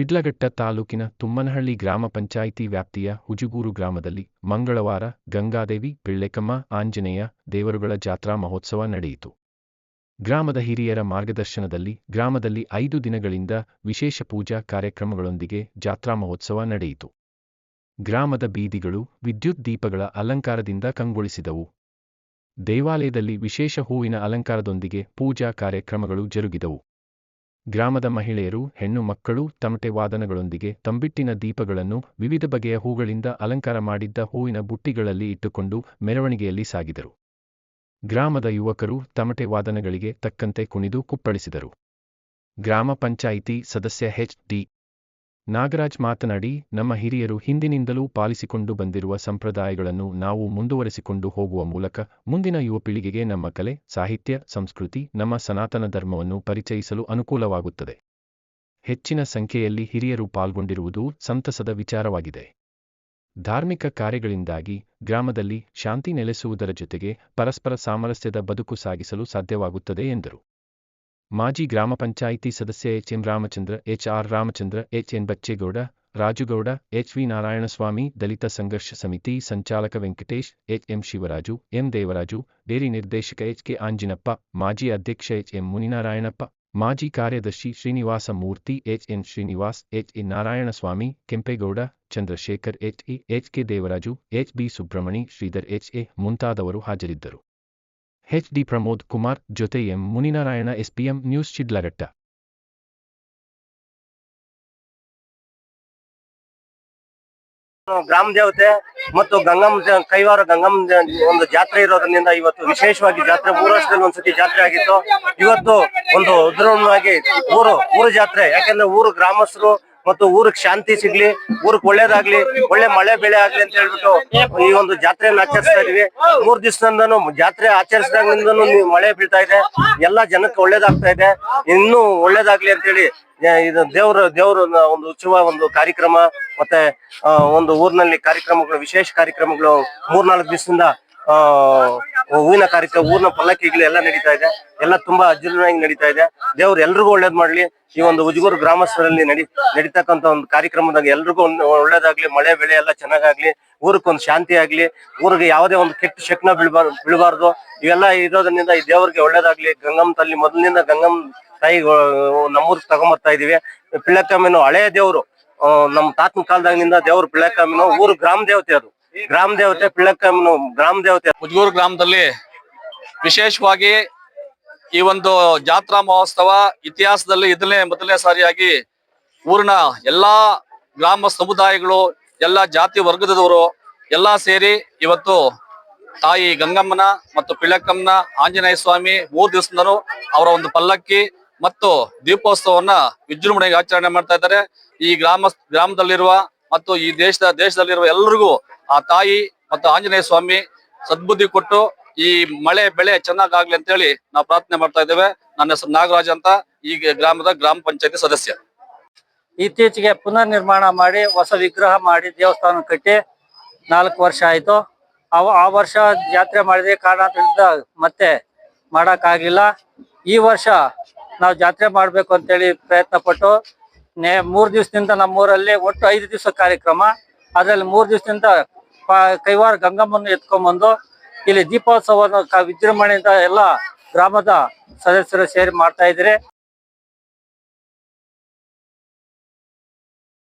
ಶಿಡ್ಲಘಟ್ಟ ತಾಲೂಕಿನ ತುಮ್ಮನಹಳ್ಳಿ ಗ್ರಾಮ ಪಂಚಾಯಿತಿ ವ್ಯಾಪ್ತಿಯ ಹುಜುಗೂರು ಗ್ರಾಮದಲ್ಲಿ ಮಂಗಳವಾರ ಗಂಗಾದೇವಿ ಪಿಳ್ಳೆಕಮ್ಮ ಆಂಜನೇಯ ದೇವರುಗಳ ಜಾತ್ರಾ ಮಹೋತ್ಸವ ನಡೆಯಿತು. ಗ್ರಾಮದ ಹಿರಿಯರ ಮಾರ್ಗದರ್ಶನದಲ್ಲಿ ಗ್ರಾಮದಲ್ಲಿ ಐದು ದಿನಗಳಿಂದ ವಿಶೇಷ ಪೂಜಾ ಕಾರ್ಯಕ್ರಮಗಳೊಂದಿಗೆ ಜಾತ್ರಾ ಮಹೋತ್ಸವ ನಡೆಯಿತು. ಗ್ರಾಮದ ಬೀದಿಗಳು ವಿದ್ಯುತ್ ದೀಪಗಳ ಅಲಂಕಾರದಿಂದ ಕಂಗೊಳಿಸಿದವು. ದೇವಾಲಯದಲ್ಲಿ ವಿಶೇಷ ಹೂವಿನ ಅಲಂಕಾರದೊಂದಿಗೆ ಪೂಜಾ ಕಾರ್ಯಕ್ರಮಗಳು ಜರುಗಿದವು. ಗ್ರಾಮದ ಮಹಿಳೆಯರು, ಹೆಣ್ಣು ಮಕ್ಕಳು ತಮಟೆ ವಾದನಗಳೊಂದಿಗೆ ತಂಬಿಟ್ಟಿನ ದೀಪಗಳನ್ನು ವಿವಿಧ ಬಗೆಯ ಹೂಗಳಿಂದ ಅಲಂಕಾರ ಮಾಡಿದ್ದ ಹೂವಿನ ಬುಟ್ಟಿಗಳಲ್ಲಿ ಇಟ್ಟುಕೊಂಡು ಮೆರವಣಿಗೆಯಲ್ಲಿ ಸಾಗಿದರು. ಗ್ರಾಮದ ಯುವಕರು ತಮಟೆ ವಾದನಗಳಿಗೆ ತಕ್ಕಂತೆ ಕುಣಿದು ಕುಪ್ಪಳಿಸಿದರು. ಗ್ರಾಮ ಪಂಚಾಯಿತಿ ಸದಸ್ಯ ಎಚ್ ಡಿ ನಾಗರಾಜ್ ಮಾತನಾಡಿ, ನಮ್ಮ ಹಿರಿಯರು ಹಿಂದಿನಿಂದಲೂ ಪಾಲಿಸಿಕೊಂಡು ಬಂದಿರುವ ಸಂಪ್ರದಾಯಗಳನ್ನು ನಾವು ಮುಂದುವರೆಸಿಕೊಂಡು ಹೋಗುವ ಮೂಲಕ ಮುಂದಿನ ಯುವ ಪೀಳಿಗೆಗೆ ನಮ್ಮ ಕಲೆ, ಸಾಹಿತ್ಯ, ಸಂಸ್ಕೃತಿ, ನಮ್ಮ ಸನಾತನ ಧರ್ಮವನ್ನು ಪರಿಚಯಿಸಲು ಅನುಕೂಲವಾಗುತ್ತದೆ. ಹೆಚ್ಚಿನ ಸಂಖ್ಯೆಯಲ್ಲಿ ಹಿರಿಯರು ಪಾಲ್ಗೊಂಡಿರುವುದು ಸಂತಸದ ವಿಚಾರವಾಗಿದೆ. ಧಾರ್ಮಿಕ ಕಾರ್ಯಗಳಿಂದಾಗಿ ಗ್ರಾಮದಲ್ಲಿ ಶಾಂತಿ ನೆಲೆಸುವುದರ ಜೊತೆಗೆ ಪರಸ್ಪರ ಸಾಮರಸ್ಯದ ಬದುಕು ಸಾಗಿಸಲು ಸಾಧ್ಯವಾಗುತ್ತದೆ ಎಂದರು. ಮಾಜಿ ಗ್ರಾಮ ಪಂಚಾಯಿತಿ ಸದಸ್ಯ H M Ramachandra H R Ramachandra H N Bachegowda Rajugowda H V Narayanaswamy Dalit Sangharsha Samiti ಸಂಚಾಲಕ Venkatesh H M Shivaraju M Devaraju dairy ನಿರ್ದೇಶಕ ಎಚ್ ಕೆ ಆಂಜಿನಪ್ಪ ಮಾಜಿ ಅಧ್ಯಕ್ಷ ಎಚ್ ಎಂ ಮುನಿನಾರಾಯಣಪ್ಪ ಮಾಜಿ ಕಾರ್ಯದರ್ಶಿ Srinivasa Murthy H N Srinivas H A Narayanaswamy Kempegowda, Chandrashekar H E H K Devaraju H B Subramani Sridhar H A ಮುಂತಾದವರು ಹಾಜರಿದ್ದರು. H D Pramod Kumar ಜೊತೆ M Muninarayana, SPM news Shidlaghatta ಗ್ರಾಮ ದೇವತೆ ಮತ್ತು ಗಂಗಮ್ಮ ಕೈವಾರ ಗಂಗಮ್ಮ ಒಂದು ಜಾತ್ರೆ ಇರೋದ್ರಿಂದ ಇವತ್ತು ವಿಶೇಷವಾಗಿ ಜಾತ್ರೆ, ಮೂರು ವರ್ಷದಲ್ಲಿ ಒಂದ್ಸತಿ ಜಾತ್ರೆ ಆಗಿತ್ತು. ಇವತ್ತು ಒಂದು ಉದ್ರವಾಗಿ ಊರು ಊರು ಜಾತ್ರೆ, ಯಾಕಂದ್ರೆ ಊರು ಗ್ರಾಮಸ್ಥರು ಮತ್ತು ಊರಿಗೆ ಶಾಂತಿ ಸಿಗ್ಲಿ, ಊರಿಗೆ ಒಳ್ಳೇದಾಗ್ಲಿ, ಒಳ್ಳೆ ಮಳೆ ಬೆಳೆ ಆಗ್ಲಿ ಅಂತ ಹೇಳ್ಬಿಟ್ಟು ಈ ಒಂದು ಜಾತ್ರೆಯನ್ನು ಆಚರಿಸ್ತಾ ಇದೀವಿ. ಮೂರ್ ದಿವಸದಿಂದನು ಜಾತ್ರೆ ಆಚರಿಸಿದಾಗಿಂದನು ಮಳೆ ಬೀಳ್ತಾ ಇದೆ. ಎಲ್ಲಾ ಜನಕ್ಕೆ ಒಳ್ಳೇದಾಗ್ತಾ ಇದೆ. ಇನ್ನೂ ಒಳ್ಳೇದಾಗ್ಲಿ ಅಂತೇಳಿ ಇದು ದೇವ್ರ ದೇವ್ರ ಒಂದು ಉತ್ಸವ, ಒಂದು ಕಾರ್ಯಕ್ರಮ, ಮತ್ತೆ ಒಂದು ಊರಿನಲ್ಲಿ ಕಾರ್ಯಕ್ರಮಗಳು, ವಿಶೇಷ ಕಾರ್ಯಕ್ರಮಗಳು ಮೂರ್ನಾಲ್ಕು ದಿವಸದಿಂದ ಹೂವಿನ ಕಾರ್ಯಕ್ರಮ ಊರಿನ ಪಲ್ಲಕ್ಕಿಗಳು ಎಲ್ಲ ನಡೀತಾ ಇದೆ. ಎಲ್ಲ ತುಂಬಾ ಅಜೀರ್ಣವಾಗಿ ನಡೀತಾ ಇದೆ. ದೇವ್ರು ಎಲ್ರಿಗೂ ಒಳ್ಳೇದ್ ಮಾಡ್ಲಿ. ಈ ಒಂದು ಉಜಗೂರು ಗ್ರಾಮಸ್ಥರಲ್ಲಿ ನಡಿ, ನಡೀತಕ್ಕಂತ ಒಂದು ಕಾರ್ಯಕ್ರಮದಾಗ ಎಲ್ರಿಗೂ ಒಳ್ಳೇದಾಗ್ಲಿ, ಮಳೆ, ಬೆಳೆ ಎಲ್ಲ ಚೆನ್ನಾಗಾಗ್ಲಿ ಊರಿಗೊಂದು ಶಾಂತಿ ಆಗ್ಲಿ, ಊರಿಗೆ ಯಾವುದೇ ಒಂದು ಕೆಟ್ಟ ಶಕ್ನ ಬೀಳ್ಬಾರ್ದು ಬೀಳಬಾರ್ದು. ಇವೆಲ್ಲ ಇರೋದ್ರಿಂದ ಈ ದೇವ್ರಿಗೆ ಒಳ್ಳೇದಾಗ್ಲಿ. ಗಂಗಮ್ಮ ತಲ್ಲಿ ಮೊದಲಿನಿಂದ ಗಂಗಮ್ಮ ತಾಯಿ ನಮ್ಮೂರ್ಗೆ ತಗೊಂಬರ್ತಾ ಇದೀವಿ. ಪಿಳ್ಳಕ್ಕಮ್ಮಿನ ಹಳೆಯ ದೇವ್ರು. ನಮ್ಮ ತಾತನ ಕಾಲದಾಗಿನಿಂದ ದೇವ್ರು ಪಿಳ್ಳಕ್ಕಮ್ಮಿನ ಊರು ಗ್ರಾಮ ದೇವತೆ ಅದು. ಗ್ರಾಮ ದೇವತೆ ಪಿಳ್ಳಕ್ಕಮ್ಮನು ಗ್ರಾಮ ದೇವತೆ. ಮುಜಗೂರು ಗ್ರಾಮದಲ್ಲಿ ವಿಶೇಷವಾಗಿ ಈ ಒಂದು ಜಾತ್ರಾ ಮಹೋತ್ಸವ ಇತಿಹಾಸದಲ್ಲಿ ಇದನ್ನೇ ಮೊದಲನೇ ಸಾರಿಯಾಗಿ ಊರಿನ ಎಲ್ಲಾ ಗ್ರಾಮ ಸಮುದಾಯಗಳು, ಎಲ್ಲಾ ಜಾತಿ ವರ್ಗದವರು ಎಲ್ಲಾ ಸೇರಿ ಇವತ್ತು ತಾಯಿ ಗಂಗಮ್ಮನ ಮತ್ತು ಪಿಳ್ಳಕ್ಕಮ್ಮನ ಆಂಜನೇಯ ಸ್ವಾಮಿ ಮೂರು ದಿವಸದಿಂದನೂ ಅವರ ಒಂದು ಪಲ್ಲಕ್ಕಿ ಮತ್ತು ದೀಪೋತ್ಸವವನ್ನ ವಿಜೃಂಭಣೆಗೆ ಆಚರಣೆ ಮಾಡ್ತಾ ಇದ್ದಾರೆ. ಈ ಗ್ರಾಮ, ಗ್ರಾಮದಲ್ಲಿರುವ ಮತ್ತು ಈ ದೇಶದ, ದೇಶದಲ್ಲಿರುವ ಎಲ್ಲರಿಗೂ ಆ ತಾಯಿ ಮತ್ತು ಆಂಜನೇಯ ಸ್ವಾಮಿ ಸದ್ಬುದ್ಧಿ ಕೊಟ್ಟು ಈ ಮಳೆ ಬೆಳೆ ಚೆನ್ನಾಗಾಗ್ಲಿ ಅಂತ ಹೇಳಿ ನಾವು ಪ್ರಾರ್ಥನೆ ಮಾಡ್ತಾ ಇದ್ದೇವೆ. ನನ್ನ ಹೆಸರು ನಾಗರಾಜ್ ಅಂತ. ಈ ಗ್ರಾಮದ ಗ್ರಾಮ ಪಂಚಾಯತಿ ಸದಸ್ಯ. ಇತ್ತೀಚೆಗೆ ಪುನರ್ ನಿರ್ಮಾಣ ಮಾಡಿ, ಹೊಸ ವಿಗ್ರಹ ಮಾಡಿ, ದೇವಸ್ಥಾನ ಕಟ್ಟಿ ನಾಲ್ಕು ವರ್ಷ ಆಯ್ತು. ಅವ ಆ ವರ್ಷ ಜಾತ್ರೆ ಮಾಡಿದ್ರೆ ಕಾರಣದಿಂದ ಮತ್ತೆ ಮಾಡೋಕ್ಕಾಗಲಿಲ್ಲ. ಈ ವರ್ಷ ನಾವು ಜಾತ್ರೆ ಮಾಡಬೇಕು ಅಂತೇಳಿ ಪ್ರಯತ್ನ ಪಟ್ಟು ನೇ ಮೂರು ದಿವಸದಿಂದ ನಮ್ಮೂರಲ್ಲಿ ಒಟ್ಟು ಐದು ದಿವಸ ಕಾರ್ಯಕ್ರಮ. ಅದರಲ್ಲಿ ಮೂರು ದಿವಸದಿಂದ ಕೈವಾರ ಗಂಗಮ್ಮನ್ನು ಎತ್ಕೊಂಡ್ಬಂದು ಇಲ್ಲಿ ದೀಪೋತ್ಸವವನ್ನು ವಿಜೃಂಭಣೆಯಿಂದ ಎಲ್ಲ ಗ್ರಾಮದ ಸದಸ್ಯರು ಸೇರಿ ಮಾಡ್ತಾ ಇದ್ರೆ